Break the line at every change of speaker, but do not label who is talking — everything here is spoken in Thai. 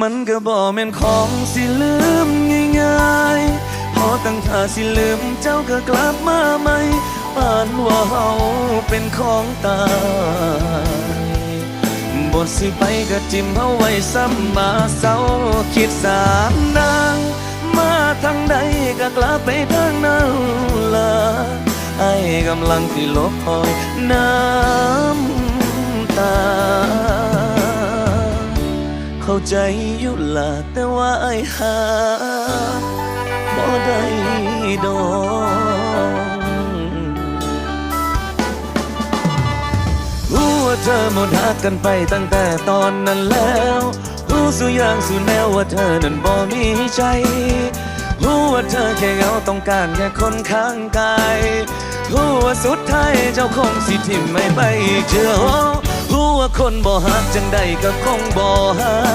มันก็บ่แม่นของสิลืมง่ายๆพอตั้งท่าสิลืมเจ้าก็กลับมาใหม่ปานว่าเฮาเป็นของตายบทสิไปก็จิ้มเฮาไว้ซ้ำมาเศร้าคิดสามนางมาทางใดก็กลับไปทางนั้นละไอ้กำลังที่ลบคอยน้ำต ใจอยู่ละแต่ว่าไอ้หาบ่ได้ดอกรู้ว่าเธอหมดหักกันไปตั้งแต่ตอนนั้นแล้ว รู้สุอย่างสุแนวว่าเธอนั้นบ่มีใจ รู้ว่าเธอแค่เหงาต้องการแค่คนข้างกายรู้ว่าสุดท้ายเจ้าคงสิทิมไม่ไปเชื่อรู้ว่าคนบ่หักจังใดก็คงบ่หัก